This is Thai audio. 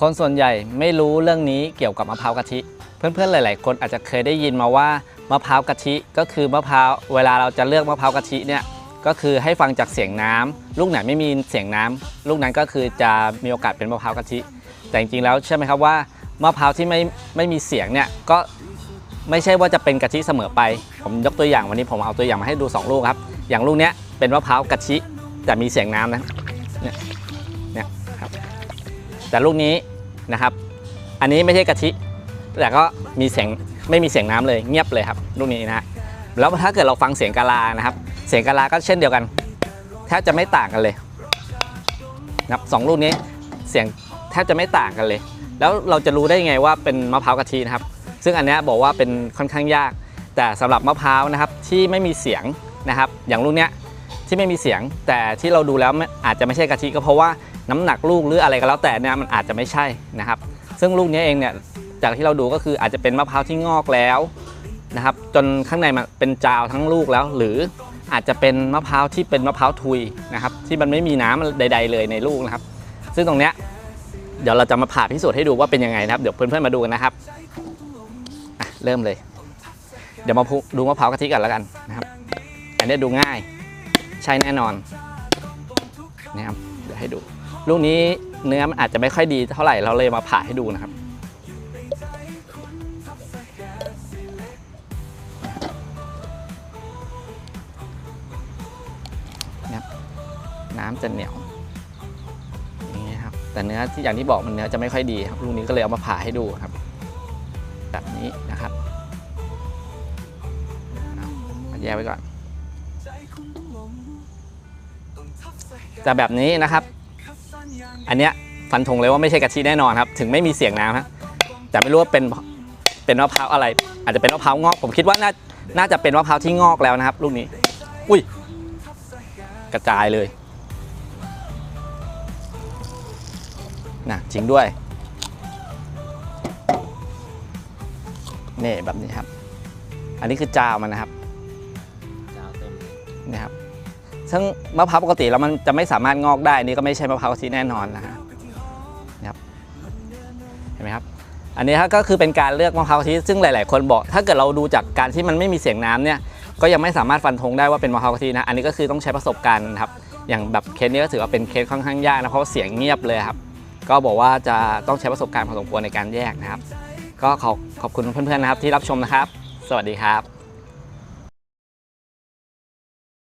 คนส่วนใหญ่ไม่รู้เรื่องนี้เกี่ยวกับมะพร้าวกะทิ เพื่อนๆหลาย ๆ คนอาจจะเคยได้ยินมาว่ามะพร้าวกะทิก็คือมะพร้าวเวลาเราจะเลือกมะพร้าวกะทิเนี่ยก็คือให้ฟังจากเสียงน้ำลูกไหนไม่มีเสียงน้ำลูกนั้นก็คือจะมีโอกาสเป็นมะพร้าวกะทิ แต่จริงๆแล้วเชื่อไหมครับว่ามะพร้าวที่ไม่ไม่มีเสียงเนี่ยก็ไม่ใช่ว่าจะเป็นกะทิเสมอไป ผมยกตัวอย่างวันนี้ผมเอาตัวอย่างมาให้ดู 2 ลูกครับ อย่างลูกเนี้ยเป็นมะพร้าวกะทิแต่มีเสียงน้ำนะเนี่ยเนี่ยครับแต่ลูกนี้ นะครับ อันนี้ไม่ใช่กะทิแต่ก็มีเสียงไม่มีเสียงน้ำเลยเงียบเลยครับลูกนี้นะแล้วถ้าเกิดเราฟังเสียงกาลานะครับ เสียงกาลาก็เช่นเดียวกันแทบจะไม่ต่างกันเลยนะครับสองลูกนี้เสียงแทบจะไม่ต่างกันเลย แล้วเราจะรู้ได้ยังไงว่าเป็นมะพร้าวกะทินะครับ ซึ่งอันนี้บอกว่าเป็นค่อนข้างยาก แต่สำหรับมะพร้าวนะครับที่ไม่มีเสียงนะครับ อย่างลูกเนี้ยที่ไม่มีเสียงแต่ที่เราดูแล้วอาจจะไม่ใช่กะทิก็เพราะว่า น้ำหนักลูกหรืออะไรก็แล้วแต่เนี่ยมันอาจจะไม่ใช่นะครับ ซึ่งลูกนี้เองเนี่ยจากที่เราดูก็คืออาจจะเป็นมะพร้าวที่งอกแล้วนะครับ จนข้างในมันเป็นจาวทั้งลูกแล้ว หรืออาจจะเป็นมะพร้าวที่เป็นมะพร้าวทุยนะครับ ที่มันไม่มีน้ำใด ๆ เลยในลูกนะครับ ซึ่งตรงเนี้ยเดี๋ยวเราจะมาผ่าพิสูจน์ให้ดูว่าเป็นยังไงนะครับ เดี๋ยวเพื่อนๆมาดูกันนะครับเริ่มเลย เดี๋ยวมาดูมะพร้าวกะทิกันแล้วกันนะครับ อันนี้ดูง่าย ใช่แน่นอนนะครับ ดี๋ยวให้ดู ลูกนี้เนื้อมันอาจจะไม่ค่อยดีเท่าไหร่เราเลยมาผ่าให้ดูนะครับน,น้ำจะเหนียวอย่างนี้ครับแต่เนื้อที่อย่างที่บอกมันเนื้อจะไม่ค่อยดีครับลูกนี้ก็เลยเอามาผ่าให้ดูครับ แบบนี้นะครับแยกไว้ก่อน แต่แบบนี้นะครับ อันเนี้ยฟันธงเลยว่าไม่ใช่กะทิแน่นอนครับ ถึงไม่มีเสียงน้ำครับแต่ไม่รู้ว่าเป็นเป็นมะพร้าวอะไร อาจจะเป็นมะพร้าวงอก ผมคิดว่าน่าน่าจะเป็นมะพร้าวที่งอกแล้วนะครับ ลูกนี้ อุ้ย กระจายเลยนะจริงด้วยนี่แบบนี้ครับ อันนี้คือจาวมันนะครับนะครับ ซึ่งมะพร้าวปกติแล้วมันจะไม่สามารถงอกได้อันนี่ก็ไม่ใช่มะพร้าวกะทิแน่นอนนะฮะครับเห็นไหมครับ อันนี้ก็คือเป็นการเลือกมะพร้าวกะทิซึ่งหลาย ๆ คนบอก ถ้าเกิดเราดูจากการที่มันไม่มีเสียงน้ำเนี่ยก็ยังไม่สามารถฟันธงได้ว่าเป็นมะพร้าวกะทินะอันนี้ก็คือต้องใช้ประสบการณ์นะครับอย่างแบบเคสนี้ก็ถือว่าเป็นเคสค่อนข้างยากนะเพราะว่าเสียงเงียบเลยครับ ก็บอกว่าจะต้องใช้ประสบการณ์พอสมควรในการแยกนะครับ ก็ขอขอบคุณเพื่อนๆนะครับที่รับชมนะครับ สวัสดีครับ